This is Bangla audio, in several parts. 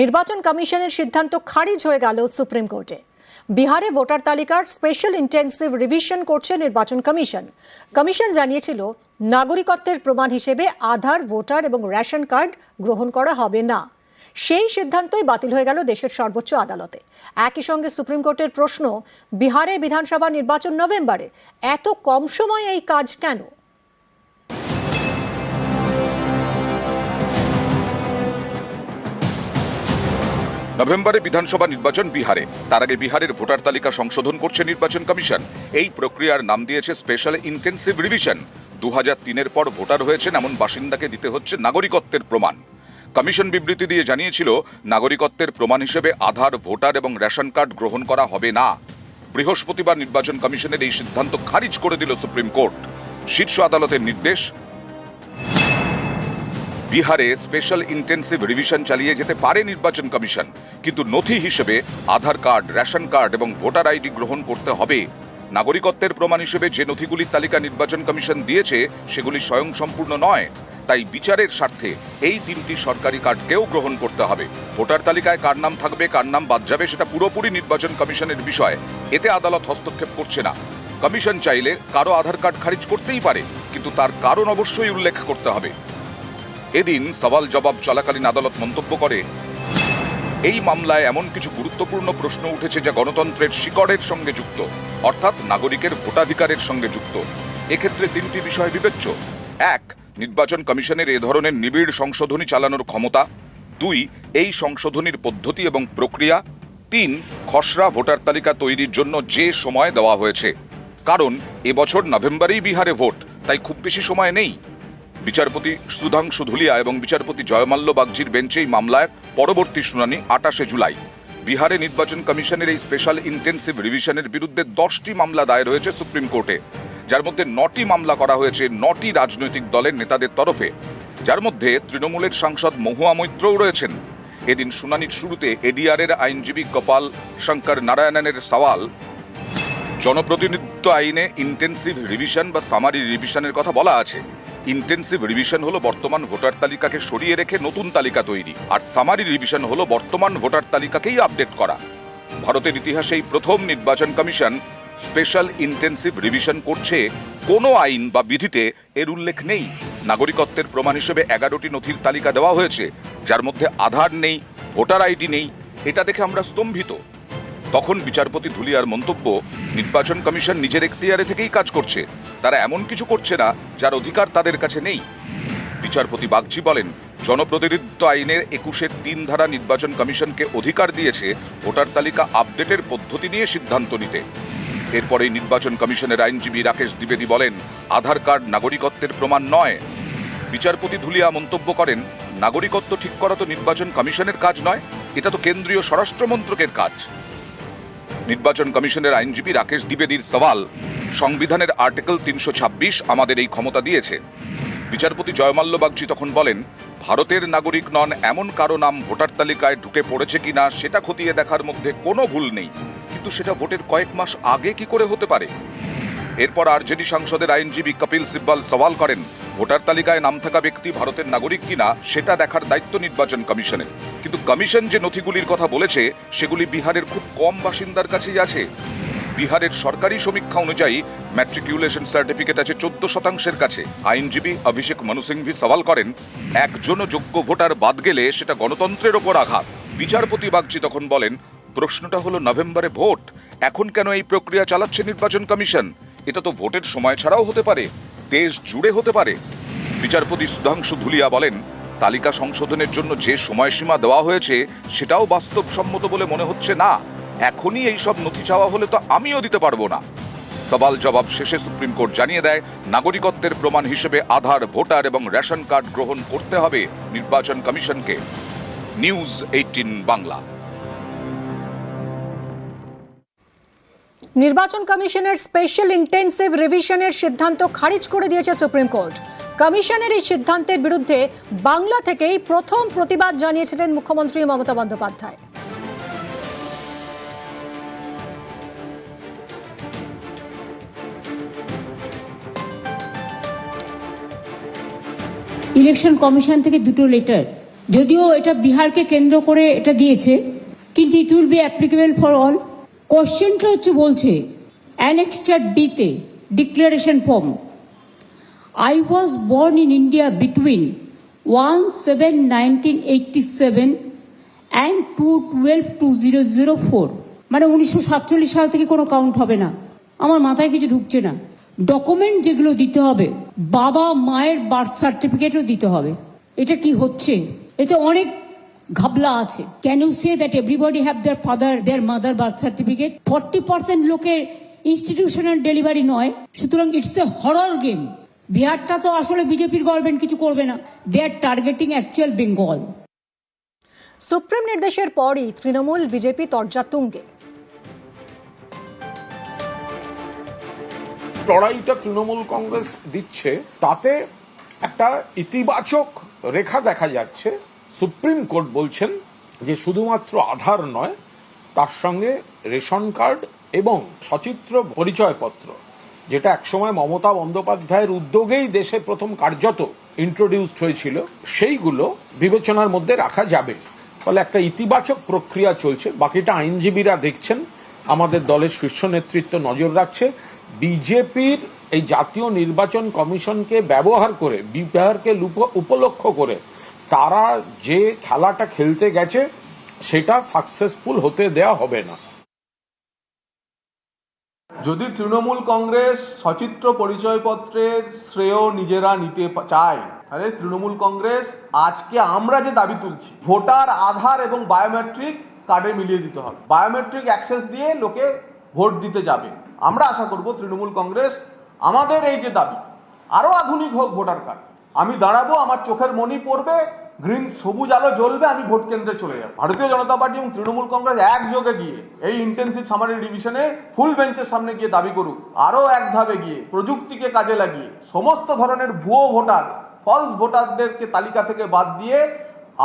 নির্বাচন কমিশনের সিদ্ধান্ত খারিজ হয়ে গেল সুপ্রিম কোর্টে। বিহারে ভোটার তালিকার স্পেশাল ইন্টেন্সিভ রিভিশন করছে নির্বাচন কমিশন। কমিশন জানিয়েছিল, নাগরিকত্বের প্রমাণ হিসেবে আধার, ভোটার এবং রেশন কার্ড গ্রহণ করা হবে না। সেই সিদ্ধান্তই বাতিল হয়ে গেল দেশের সর্বোচ্চ আদালতে। একই সঙ্গে সুপ্রিম কোর্টের প্রশ্ন, বিহারে বিধানসভা নির্বাচন নভেম্বরে, এত কম সময়ে এই কাজ কেন? নভেম্বরে বিধানসভা নির্বাচন বিহারে। তার আগে বিহারের ভোটার তালিকা সংশোধন করছে নির্বাচন কমিশন। এই প্রক্রিয়ার নাম দিয়েছে স্পেশাল ইন্টেন্সিভ রিভিশন। দু হাজার তিনের পর ভোটার হয়েছেন এমন বাসিন্দাকে দিতে হচ্ছে নাগরিকত্বের প্রমাণ। কমিশন বিবৃতি দিয়ে জানিয়েছিল, নাগরিকত্বের প্রমাণ হিসেবে আধার, ভোটার এবং রেশন কার্ড গ্রহণ করা হবে না। বৃহস্পতিবার নির্বাচন কমিশনের এই সিদ্ধান্ত খারিজ করে দিল সুপ্রিম কোর্ট। শীর্ষ আদালতের নির্দেশ বিহারে স্পেশাল ইন্টেন্সিভ রিভিশন চালিয়ে যেতে পারে নির্বাচন কমিশন, কিন্তু নথি হিসেবে আধার কার্ড, রেশন কার্ড এবং ভোটার আইডি গ্রহণ করতে হবে। নাগরিকত্বের প্রমাণ হিসেবে যে নথিগুলির তালিকা নির্বাচন কমিশন দিয়েছে, সেগুলি স্বয়ংসম্পূর্ণ নয়। তাই বিচারের স্বার্থে এই তিনটি সরকারি কার্ডকেও গ্রহণ করতে হবে। ভোটার তালিকায় কার নাম থাকবে, কার নাম বাদ যাবে, সেটা পুরোপুরি নির্বাচন কমিশনের বিষয়। এতে আদালত হস্তক্ষেপ করছে না। কমিশন চাইলে কারও আধার কার্ড খারিজ করতেই পারে, কিন্তু তার কারণ অবশ্যই উল্লেখ করতে হবে। এদিন সওয়াল জবাব চলাকালীন আদালত মন্তব্য করে, এই মামলায় এমন কিছু গুরুত্বপূর্ণ প্রশ্ন উঠেছে যা গণতন্ত্রের শিকড়ের সঙ্গে যুক্ত, অর্থাৎ নাগরিকের ভোটাধিকারের সঙ্গে যুক্ত। এক্ষেত্রে তিনটি বিষয় বিবেচ্য। এক, নির্বাচন কমিশনের এ ধরনের নিবিড় সংশোধনী চালানোর ক্ষমতা। দুই, এই সংশোধনীর পদ্ধতি এবং প্রক্রিয়া। তিন, খসড়া ভোটার তালিকা তৈরির জন্য যে সময় দেওয়া হয়েছে। কারণ এবছর নভেম্বরেই বিহারে ভোট, তাই খুব বেশি সময় নেই। বিচারপতি সুধাংশু ধুলিয়া এবং বিচারপতি জয়মাল্য বাগজির বেঞ্চে এই মামলার পরবর্তী শুনানি আটাশে জুলাই। বিহারে নির্বাচন কমিশনের এই স্পেশাল ইন্টেন্সিভ রিভিশনের বিরুদ্ধে দশটি মামলা দায়ের হয়েছে সুপ্রিম কোর্টে। যার মধ্যে নটি মামলা করা হয়েছে নটি রাজনৈতিক দলের নেতাদের তরফে। যার মধ্যে তৃণমূলের সাংসদ মহুয়া মৈত্রও রয়েছেন। এদিন শুনানির শুরুতে এডিআরের আইনজীবী কপাল শঙ্কর নারায়ণনের সওয়াল, জনপ্রতিনিধিত্ব আইনে ইন্টেন্সিভ রিভিশন বা সামারি রিভিশনের কথা বলা আছে। ইন্টেন্সিভ রিভিশন হলো বর্তমান ভোটার তালিকাকে সরিয়ে রেখে নতুন তালিকা তৈরি। আর সামারি রিভিশন হলো বর্তমান ভোটার তালিকাকেই আপডেট করা। ভারতের ইতিহাসে এই প্রথম নির্বাচন কমিশন স্পেশাল ইন্টেন্সিভ রিভিশন করছে কোনো আইন বা বিধিতে এর উল্লেখ নেই। নাগরিকত্বের প্রমাণ হিসেবে এগারোটি নথির তালিকা দেওয়া হয়েছে, যার মধ্যে আধার নেই, ভোটার আইডি নেই, এটা দেখে আমরা স্তম্ভিত। তখন বিচারপতি ধুলিয়ার মন্তব্য, নির্বাচন কমিশন নিজের এখতিয়ারে থেকেই কাজ করছে। তারা এমন কিছু করছে না যার অধিকার তাদের কাছে নেই। বিচারপতি বাগচি বলেন, জনপ্রতিনিধিত্ব আইনের একুশের তিন ধারা নির্বাচন কমিশনকে অধিকার দিয়েছে ভোটার তালিকা আপডেটের পদ্ধতি নিয়ে সিদ্ধান্ত নিতে। এরপরে নির্বাচন কমিশনের আইনজীবী রাকেশ দ্বিবেদী বলেন, আধার কার্ড নাগরিকত্বের প্রমাণ নয়। বিচারপতি ধুলিয়া মন্তব্য করেন, নাগরিকত্ব ঠিক করা তো নির্বাচন কমিশনের কাজ নয়, এটা তো কেন্দ্রীয় স্বরাষ্ট্র মন্ত্রকের কাজ। নির্বাচন কমিশনের আইনজীবী রাকেশ দ্বিবেদীর সওয়াল, সংবিধানের আর্টিকেল তিনশো ছাব্বিশ আমাদের এই ক্ষমতা দিয়েছে। বিচারপতি জয়মাল্য বাগচি তখন বলেন, ভারতের নাগরিক নন, এমন কারও নাম ভোটার তালিকায় ঢুকে পড়েছে কিনা সেটা খতিয়ে দেখার মধ্যে কোনো ভুল নেই। কিন্তু সেটা ভোটের কয়েক মাস আগে কি করে হতে পারে? এরপর আরজেডি সাংসদের আইনজীবী কপিল সিব্বাল সওয়াল করেন ভোটার তালিকায় নাম থাকা ব্যক্তি ভারতের নাগরিক কিনা, সেটা দেখার দায়িত্ব নির্বাচন কমিশনের। কিন্তু কমিশন যে নথিগুলির কথা বলেছে, সেগুলি বিহারের খুব কম বাসিন্দার কাছেই আছে। বিহারের সরকারি সমীক্ষা অনুযায়ী ম্যাট্রিকুলেশন সার্টিফিকেট আছে চোদ্দ শতাংশের কাছে। আইনজীবী অভিষেক মনু সিংভি সওয়াল করেন একজনও যোগ্য ভোটার বাদ গেলে সেটা গণতন্ত্রের ওপর আঘাত। বিচারপতি বাগচি তখন বলেন, প্রশ্নটা হলো নভেম্বরে ভোট। এখন কেন এই প্রক্রিয়া চালাচ্ছে নির্বাচন কমিশন? এটা তো ভোটের সময় ছাড়াও হতে পারে। দেশ জুড়ে হতে পারে। বিচারপতি সুধাংশু ধুলিয়া বলেন, তালিকা সংশোধনের জন্য যে সময়সীমা দেওয়া হয়েছে, সেটাও বাস্তবসম্মত বলে মনে হচ্ছে না। এখনই এই সব নথি চাওয়া হলে তো আমিও দিতে পারব না। সবাল জবাব শেষে সুপ্রিম কোর্ট জানিয়ে দেয়, নাগরিকত্বের প্রমাণ হিসেবে আধার, ভোটার এবং রেশন কার্ড গ্রহণ করতে হবে নির্বাচন কমিশনকে। News eighteen Bangla. নির্বাচন কমিশনের স্পেশাল ইন্টেন্সিভ রিভিশনের সিদ্ধান্ত খারিজ করে দিয়েছে সুপ্রিম কোর্ট। কমিশনের এই সিদ্ধান্তের বিরুদ্ধে বাংলা থেকেই প্রথম প্রতিবাদ জানিয়েছিলেন মুখ্যমন্ত্রী মমতা বন্দ্যোপাধ্যায়। ইলেকশন কমিশন থেকে দুটো লেটার। যদিও এটা বিহারকে কেন্দ্র করে এটা দিয়েছে, কিন্তু it will be applicable for all কোশ্চেনটা হচ্ছে বলছে অ্যানেক্সচার ডিতে declaration form I was born in India between 1 7 1987 and 2 12 2004 মানে উনিশশো সাতচল্লিশ সাল থেকে কোনো কাউন্ট হবে না। আমার মাথায় কিছু ঢুকছে না। ডকুমেন্ট যেগুলো দিতে হবে, বাবা মায়ের বার্থ সার্টিফিকেটও দিতে হবে। এটা কি হচ্ছে? এতে অনেক ঘাবলা আছে। Can you say that everybody have their father their mother birth certificate forty percent লোকের ইনস্টিটিউশনাল ডেলিভারি নয়। সুতরাং ইটস এ হরর গেম বিহারটা তো আসলে বিজেপির গভর্নমেন্ট কিছু করবে না। They are targeting actual Bengal supreme নির্দেশের পরই তৃণমূল বিজেপি তর্জা তুঙ্গে। লড়াইটা তৃণমূল কংগ্রেস দিচ্ছে তাতে একটা ইতিবাচক রেখা দেখা যাচ্ছে। সুপ্রিম কোর্ট বলছেন যে শুধুমাত্র আধার নয়, তার সঙ্গে রেশন কার্ড এবং সচিত্র পরিচয়পত্র, যেটা একসময় মমতা বন্দ্যোপাধ্যায়ের উদ্যোগেই দেশে প্রথম কার্যত ইন্ট্রোডিউসড হয়েছিল, সেইগুলো বিবেচনার মধ্যে রাখা যাবে। ফলে একটা ইতিবাচক প্রক্রিয়া চলছে। বাকিটা আইনজীবীরা দেখছেন, আমাদের দলের শীর্ষ নেতৃত্ব নজর রাখছে। বিজেপির এই জাতীয় নির্বাচন কমিশনকে ব্যবহার করে, বিহারকে উপলক্ষ করে তারা যে খেলাটা খেলতে গেছে, সেটা সাকসেসফুল হতে দেয়া হবে না। যদি তৃণমূল কংগ্রেস সচিত্র পরিচয়পত্রের শ্রেয় নিজেরা নিতে চায়, তাহলে তৃণমূল কংগ্রেস আজকে আমরা যে দাবি তুলছি, ভোটার আধার এবং বায়োমেট্রিক কার্ডে মিলিয়ে দিতে হবে। বায়োমেট্রিক অ্যাক্সেস দিয়ে লোকে ভোট দিতে যাবে। আমরা আশা করব তৃণমূল কংগ্রেস আমাদের এই যে দাবি, আরও আধুনিক হোক ভোটার কার্ড। আমি দাঁড়াবো, আমার চোখের মনি পড়বে গ্রিন সবুজ আলো জ্বলবে, আমি ভোট কেন্দ্রে চলে যাব। ভারতীয় জনতা পার্টি এবং তৃণমূল কংগ্রেস একযোগে গিয়ে এই ইন্টেন্সিভ সামারি ডিভিশনে ফুল বেঞ্চের সামনে গিয়ে দাবি করুক, আরও এক ধাপে গিয়ে প্রযুক্তিকে কাজে লাগিয়ে সমস্ত ধরনের ভুয়ো ভোটার ফলস ভোটারদেরকে তালিকা থেকে বাদ দিয়ে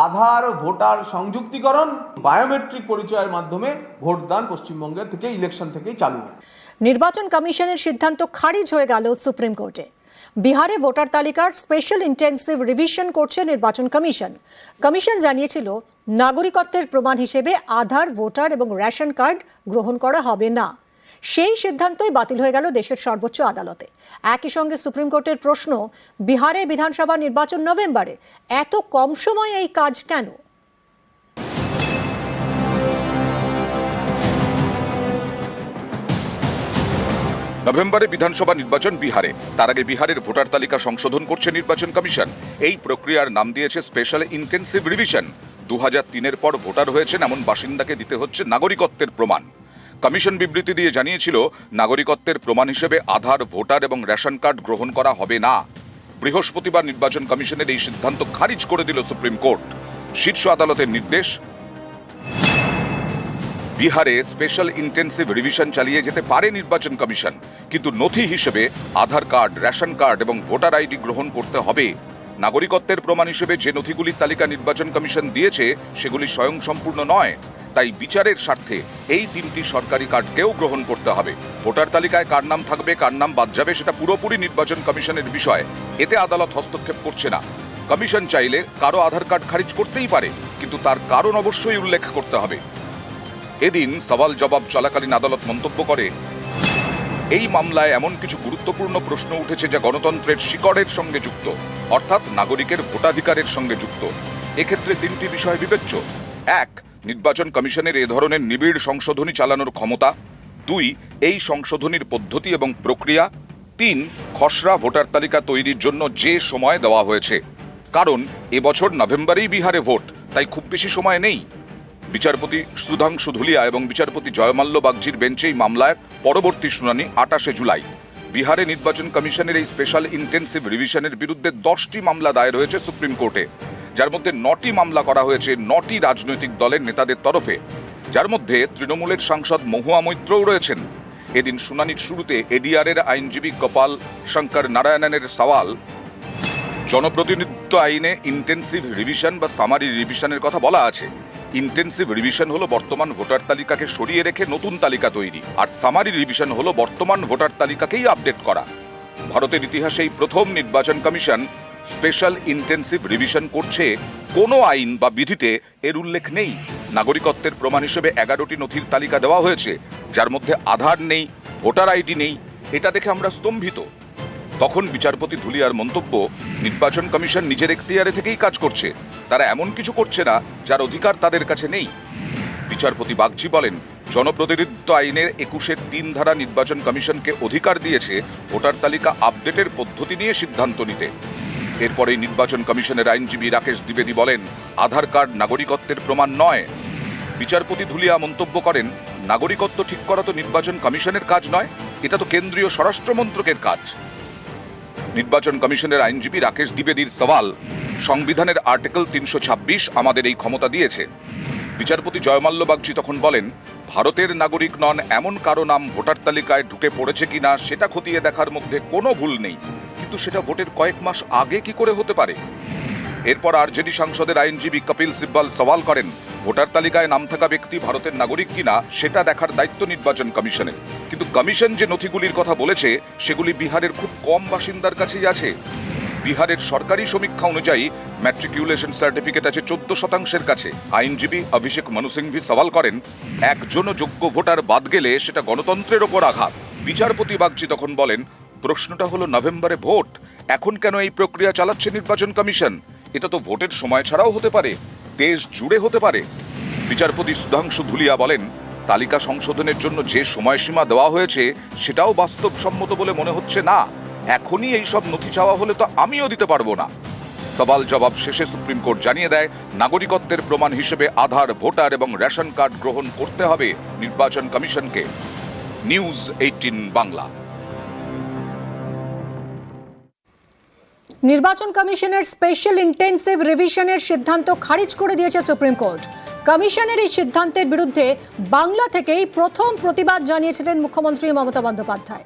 আধার, ভোটার সংযুক্তিকরণ বায়োমেট্রিক পরিচয়ের মাধ্যমে ভোটদান পশ্চিমবঙ্গের থেকে ইলেকশন থেকেই চালু নির্বাচন কমিশনের সিদ্ধান্ত খারিজ হয়ে গেল সুপ্রিম কোর্টে। বিহারে ভোটার তালিকার স্পেশাল ইন্টেন্সিভ রিভিশন করছে নির্বাচন কমিশন। কমিশন জানিয়েছিল, নাগরিকত্বের প্রমাণ হিসেবে আধার, ভোটার এবং রেশন কার্ড গ্রহণ করা হবে না। সেই সিদ্ধান্তই বাতিল হয়ে গেল দেশের সর্বোচ্চ আদালতে। একই সঙ্গে সুপ্রিম কোর্টের প্রশ্ন, বিহারে বিধানসভা নির্বাচন নভেম্বরে, এত কম সময়ে এই কাজ কেন? নভেম্বরে বিধানসভা নির্বাচন বিহারে। তার আগে বিহারের ভোটার তালিকা সংশোধন করছে নির্বাচন কমিশন। এই প্রক্রিয়ার নাম দিয়েছে স্পেশাল ইন্টেন্সিভ রিভিশন। দু হাজার তিনের পর ভোটার হয়েছেন এমন বাসিন্দাকে দিতে হচ্ছে নাগরিকত্বের প্রমাণ। কমিশন বিবৃতি দিয়ে জানিয়েছিল, নাগরিকত্বের প্রমাণ হিসেবে আধার, ভোটার এবং রেশন কার্ড গ্রহণ করা হবে না। বৃহস্পতিবার নির্বাচন কমিশনের এই সিদ্ধান্ত খারিজ করে দিল সুপ্রিম কোর্ট। শীর্ষ আদালতের নির্দেশ বিহারে স্পেশাল ইন্টেন্সিভ রিভিশন চালিয়ে যেতে পারে নির্বাচন কমিশন, কিন্তু নথি হিসেবে আধার কার্ড, রেশন কার্ড এবং ভোটার আইডি গ্রহণ করতে হবে। নাগরিকত্বের প্রমাণ হিসেবে যে নথিগুলির তালিকা নির্বাচন কমিশন দিয়েছে, সেগুলি স্বয়ংসম্পূর্ণ নয়। তাই বিচারের স্বার্থে এই তিনটি সরকারি কার্ডকেও গ্রহণ করতে হবে। ভোটার তালিকায় কার নাম থাকবে, কার নাম বাদ যাবে, সেটা পুরোপুরি নির্বাচন কমিশনের বিষয়। এতে আদালত হস্তক্ষেপ করছে না। কমিশন চাইলে কারও আধার কার্ড খারিজ করতেই পারে, কিন্তু তার কারণ অবশ্যই উল্লেখ করতে হবে। এদিন সওয়াল জবাব চলাকালীন আদালত মন্তব্য করে, এই মামলায় এমন কিছু গুরুত্বপূর্ণ প্রশ্ন উঠেছে যা গণতন্ত্রের শিকড়ের সঙ্গে যুক্ত, অর্থাৎ নাগরিকের ভোটাধিকারের সঙ্গে যুক্ত। এক্ষেত্রে তিনটি বিষয় বিবেচ্য। এক, নির্বাচন কমিশনের এ ধরনের নিবিড় সংশোধনী চালানোর ক্ষমতা। দুই, এই সংশোধনীর পদ্ধতি এবং প্রক্রিয়া। তিন, খসড়া ভোটার তালিকা তৈরির জন্য যে সময় দেওয়া হয়েছে। কারণ এবছর নভেম্বরেই বিহারে ভোট, তাই খুব বেশি সময় নেই। বিচারপতি সুধাংশু ধুলিয়া এবং বিচারপতি জয়মাল্য বাগজির বেঞ্চে এই মামলার পরবর্তী শুনানি আটাশে জুলাই। বিহারে নির্বাচন কমিশনের এই স্পেশাল ইন্টেন্সিভ রিভিশনের বিরুদ্ধে দশটি মামলা দায়ের হয়েছে সুপ্রিম কোর্টে। যার মধ্যে নটি মামলা করা হয়েছে নটি রাজনৈতিক দলের নেতাদের তরফে। যার মধ্যে তৃণমূলের সাংসদ মহুয়া মৈত্রও রয়েছেন। এদিন শুনানির শুরুতে এডিআর এর আইনজীবী কপাল শঙ্কর নারায়ণনের সওয়াল, জনপ্রতিনিধিত্ব আইনে ইন্টেন্সিভ রিভিশন বা সামারি রিভিশনের কথা বলা আছে। ইন্টেন্সিভ রিভিশন হলো বর্তমান ভোটার তালিকাকে সরিয়ে রেখে নতুন তালিকা তৈরি। আর সামারি রিভিশন হলো বর্তমান ভোটার তালিকাকেই আপডেট করা। ভারতের ইতিহাসে এই প্রথম নির্বাচন কমিশন স্পেশাল ইন্টেন্সিভ রিভিশন করছে, কোনো আইন বা বিধিতে এর উল্লেখ নেই। নাগরিকত্বের প্রমাণ হিসেবে এগারোটি নথির তালিকা দেওয়া হয়েছে, যার মধ্যে আধার নেই, ভোটার আইডি নেই, এটা দেখে আমরা স্তম্ভিত। তখন বিচারপতি ধুলিয়ার মন্তব্য, নির্বাচন কমিশন নিজের এখতিয়ারে থেকেই কাজ করছে। তারা এমন কিছু করছে না যার অধিকার তাদের কাছে নেই। বিচারপতি বাগচি বলেন, জনপ্রতিনিধিত্ব আইনের একুশের তিন ধারা নির্বাচন কমিশনকে অধিকার দিয়েছে ভোটার তালিকা আপডেটের পদ্ধতি নিয়ে সিদ্ধান্ত নিতে। এরপরে নির্বাচন কমিশনের আইনজীবী রাকেশ দ্বিবেদী বলেন, আধার কার্ড নাগরিকত্বের প্রমাণ নয়। বিচারপতি ধুলিয়া মন্তব্য করেন, নাগরিকত্ব ঠিক করা তো নির্বাচন কমিশনের কাজ নয়, এটা তো কেন্দ্রীয় স্বরাষ্ট্র মন্ত্রকের কাজ। নির্বাচন কমিশনের আইনজীবী রাকেশ দ্বিবেদীর সওয়াল সংবিধানের আর্টিকেল তিনশো ছাব্বিশ আমাদের এই ক্ষমতা দিয়েছে। বিচারপতি জয়মাল্য বাগচি তখন বলেন, ভারতের নাগরিক নন এমন কারও নাম ভোটার তালিকায় ঢুকে পড়েছে কিনা সেটা খতিয়ে দেখার মধ্যে কোনো ভুল নেই। কিন্তু সেটা ভোটের কয়েক মাস আগে কি করে হতে পারে? এরপর আরজেডি সাংসদের আইনজীবী কপিল সিব্বাল সওয়াল করেন, ভোটার তালিকায় নাম থাকা ব্যক্তি ভারতের নাগরিক কিনা সেটা দেখার দায়িত্ব নির্বাচন কমিশনের। কিন্তু কমিশন যে নথিগুলির কথা বলেছে, সেগুলি বিহারের খুব কম বাসিন্দার কাছেই আছে। বিহারের সরকারি সমীক্ষা অনুযায়ী ম্যাট্রিকুলেশন সার্টিফিকেট আছে চোদ্দ শতাংশের কাছে। আইনজীবী অভিষেক মনু সিংভি সওয়াল করেন একজনও যোগ্য ভোটার বাদ গেলে সেটা গণতন্ত্রের ওপর আঘাত। বিচারপতি বাগচি তখন বলেন, প্রশ্নটা হলো নভেম্বরে ভোট, এখন কেন এই প্রক্রিয়া চালাচ্ছে নির্বাচন কমিশন? এটা তো ভোটের সময় ছাড়াও হতে পারে, দেশ জুড়ে হতে পারে। বিচারপতি সুধাংশু ধুলিয়া বলেন, তালিকা সংশোধনের জন্য যে সময়সীমা দেওয়া হয়েছে সেটাও বাস্তবসম্মত বলে মনে হচ্ছে না। এখনই এই সব নথি চাওয়া হলে তো আমিও দিতে পারব না। সওয়াল জবাব শেষে সুপ্রিম কোর্ট জানিয়ে দেয়, নাগরিকত্বের প্রমাণ হিসেবে আধার, ভোটার এবং রেশন কার্ড গ্রহণ করতে হবে নির্বাচন কমিশনকে। News eighteen Bangla. নির্বাচন কমিশনের স্পেশাল ইন্টেন্সিভ রিভিশনের সিদ্ধান্ত খারিজ করে দিয়েছে সুপ্রিম কোর্ট। কমিশনের এই সিদ্ধান্তের বিরুদ্ধে বাংলা থেকেই প্রথম প্রতিবাদ জানিয়েছিলেন মুখ্যমন্ত্রী মমতা বন্দ্যোপাধ্যায়।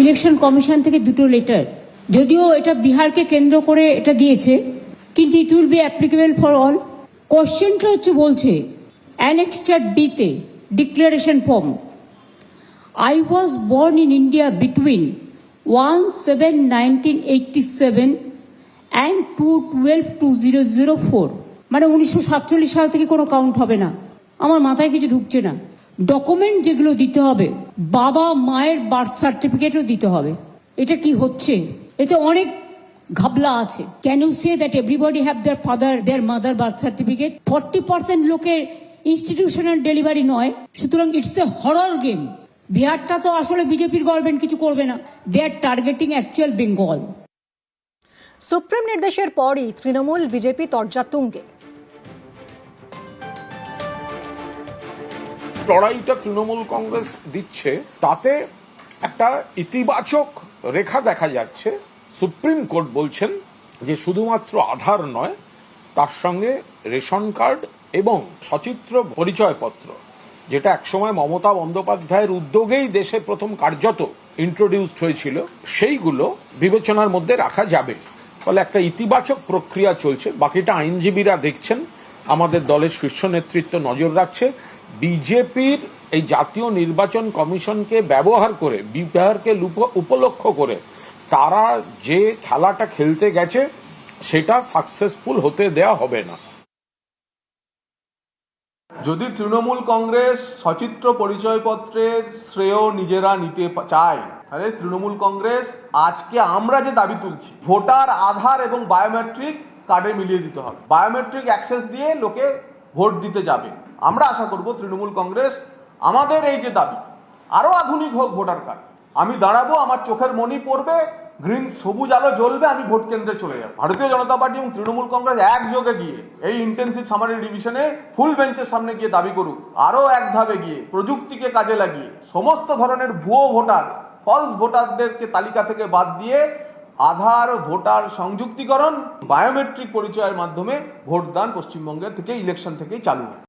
ইলেকশন কমিশন থেকে দুটো লেটার। যদিও এটা বিহারকে কেন্দ্র করে এটা দিয়েছে, কিন্তু it will be applicable for all কোশ্চেনটা হচ্ছে বলছে অ্যানেক্সচার ডিতে declaration form I was born in India between 1 7 1987 and 2 12 2004 মানে উনিশশো সাতচল্লিশ সাল থেকে কোনো কাউন্ট হবে না। আমার মাথায় কিছু ঢুকছে না। ডকুমেন্ট যেগুলো দিতে হবে, বাবা মায়ের বার্থ সার্টিফিকেটও দিতে হবে। এটা কি হচ্ছে? এতে অনেক ঘাবলা আছে। Can you say that everybody have their father their mother birth certificate forty percent লোকের ইনস্টিটিউশনাল ডেলিভারি নয়, সুতরাং ইটস এ হরর গেম বিহারটা তো আসলে বিজেপির গভর্নমেন্ট কিছু করবে না। They are targeting actual Bengal supreme নির্দেশের পরই তৃণমূল বিজেপি তর্জা তুঙ্গে। লড়াইটা তৃণমূল কংগ্রেস দিচ্ছে, তাতে একটা ইতিবাচক রেখা দেখা যাচ্ছে। সুপ্রিম কোর্ট বলছেন যে শুধুমাত্র আধার নয়, তার সঙ্গে রেশন কার্ড এবং সচিত্র পরিচয়পত্র, যেটা একসময় মমতা বন্দ্যোপাধ্যায়ের উদ্যোগেই দেশে প্রথম কার্যত ইন্ট্রোডিউসড হয়েছিল, সেইগুলো বিবেচনার মধ্যে রাখা যাবে। ফলে একটা ইতিবাচক প্রক্রিয়া চলছে। বাকিটা আইনজীবীরা দেখছেন, আমাদের দলের শীর্ষ নেতৃত্ব নজর রাখছে। বিজেপির এই জাতীয় নির্বাচন কমিশনকে ব্যবহার করে, বিহারকে উপলক্ষ করে তারা যে খেলাটা খেলতে গেছে সেটা সাকসেসফুল হতে দেয়া হবে না। যদি তৃণমূল কংগ্রেস সচিত্র পরিচয়পত্রের শ্রেয় নিজেরা নিতে চায়, তাহলে তৃণমূল কংগ্রেস আজকে আমরা যে দাবি তুলছি, ভোটার আধার এবং বায়োমেট্রিক কার্ডে মিলিয়ে দিতে হবে। বায়োমেট্রিক অ্যাক্সেস দিয়ে লোকে ভোট দিতে যাবে। আমরা আশা করব তৃণমূল কংগ্রেস আমাদের এই যে দাবি আরও আধুনিক হোক ভোটার কার্ড। আমি দাঁড়াবো, আমার চোখের মনি পড়বে, গ্রিন সবুজ আলো জ্বলবে, আমি ভোট কেন্দ্রে চলে যাব। ভারতীয় জনতা পার্টি এবং তৃণমূল কংগ্রেস একযোগে গিয়ে, এই ইন্টেন্সিভ সামারি ডিভিশনে ফুল বেঞ্চের সামনে গিয়ে দাবি করুক আরও এক ধাপে গিয়ে, প্রযুক্তিকে কাজে লাগিয়ে, সমস্ত ধরনের ভুয়ো ভোটার ফলস ভোটারদেরকে তালিকা থেকে বাদ দিয়ে আধার, ভোটার সংযুক্তিকরণ বায়োমেট্রিক পরিচয়ের মাধ্যমে ভোটদান পশ্চিমবঙ্গের থেকে ইলেকশন থেকেই চালু